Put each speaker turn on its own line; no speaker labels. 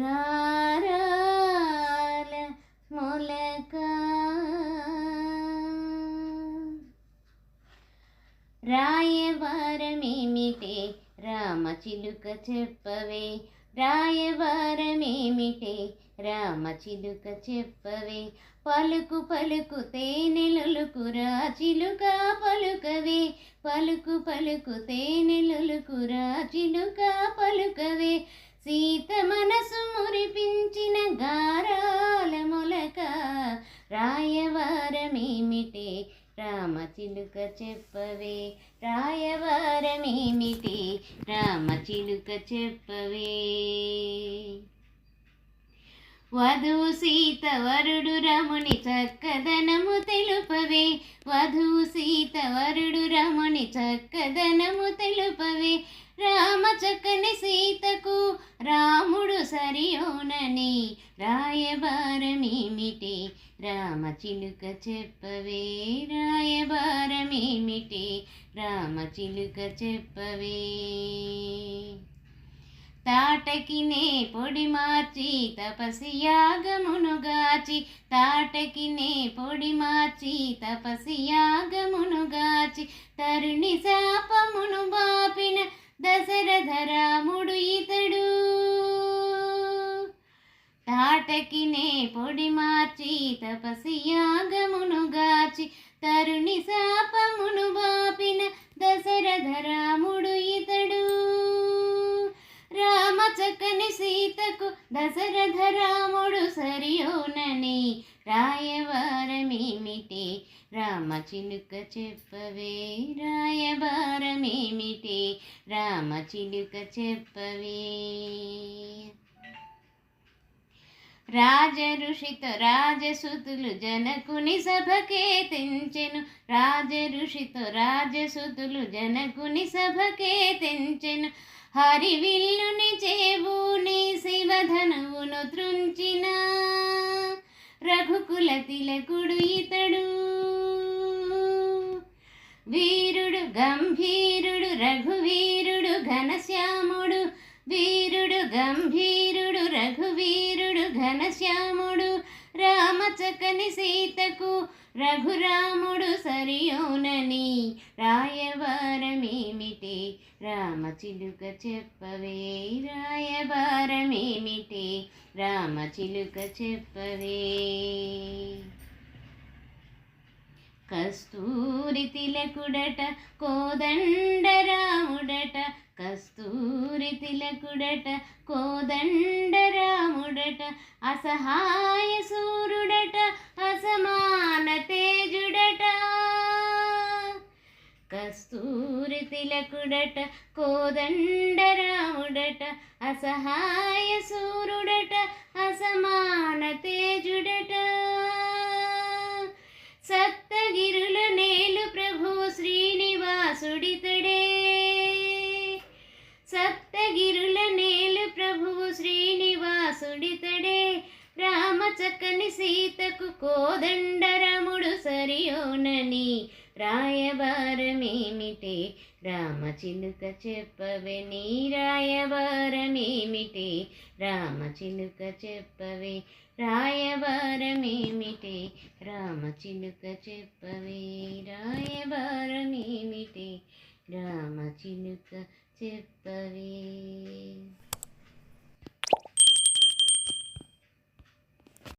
గారాల మొలక. రాయవారమేమిటే? రామ చిలుక చెప్పవే. రాయవారమేమిటే? రామ చిలుక చెప్పవే. పలుకు పలుకు తేనెలులుకు రాచిలుక పలుకవే. పలుకు పలుకు తేనెలులుకు రాచిలుక పలుకవే. సీత మనసు మురిపించిన గారాల మొలక రాయవారమేమిటే? రామచిలుక చెప్పవే రాయవారమేమిటి? రామచిలుక చెప్పవే. వధువు సీత వరుడు రముని చక్కదనము తెలుపవే. వధువు సీత వరుడు రముని చక్కదనము తెలుపవే. రామ చక్కని సీతకు రాముడు సరియోనని రాయబారమేమిటి? రామచిలుక చెప్పవే రాయబారమేమిటి? రామచిలుక చెప్పవే. తాటకినే పొడి మార్చి తపసి యాగమునుగాచి తాటకినే పొడి మార్చి తపసి యాగమునుగాచి తరుణి శాపమును బాపిన దశరథరా తాటకినే పొడి మార్చి తపసి యాగమునుగాచి తరుణి శాపమును బాపిన దశరథ రాముడు ఇతడు. రామ చక్కని సీతకు దశరథ రాముడు సరియోనని రాయవారమేమిటి రామ చిలుక చెప్పవే రాయబారమేమిటి? రామ చిలుక చెప్పవే. రాజ ఋషితో రాజసుతులు జనకుని సభకే తెంచెను. రాజ ఋషితో రాజసుతులు జనకుని సభకే తెంచెను. హరివిల్లుని చేబూని శివధనువును త్రుంచిన. రఘుకుల తిలకుడు ఇతడు. వీరుడు గంభీరుడు రఘువీరుడు ఘనశ్యాముడు. వీరుడు గంభీరుడు ఘనశ్యాముడు రామచకని సీతకు రఘురాముడు సరియోనని రాయవారమేమిటి రామచిలుక చెప్పవే రాయవారమేమిటి రామచిలుక చెప్పవే. కస్తూరి తిలకుడట కోదండరాముడట కస్తూరి తిలకుడట సూర్యుడట అసహాయ సూర్యుడట అసమాన తేజుడట. కస్తూరి తిలకుడట కోదండరాముడట అసహాయ సూర్యుడట అసమాన తేజుడట. సప్తగిరుల నేలు ప్రభు శ్రీనివాసుడితడే రామ చక్కని సీతకు కోదండరముడు సరియోనని రాయబారమేమిటి? రామచిలుక చెప్పవే నీ రాయబారమేమిటి? రామచిలుక చెప్పవే రాయబారమేమిటి? రామచిలుక చెప్పవే రాయబారమేమిటి? రామచిలుక చెప్పవే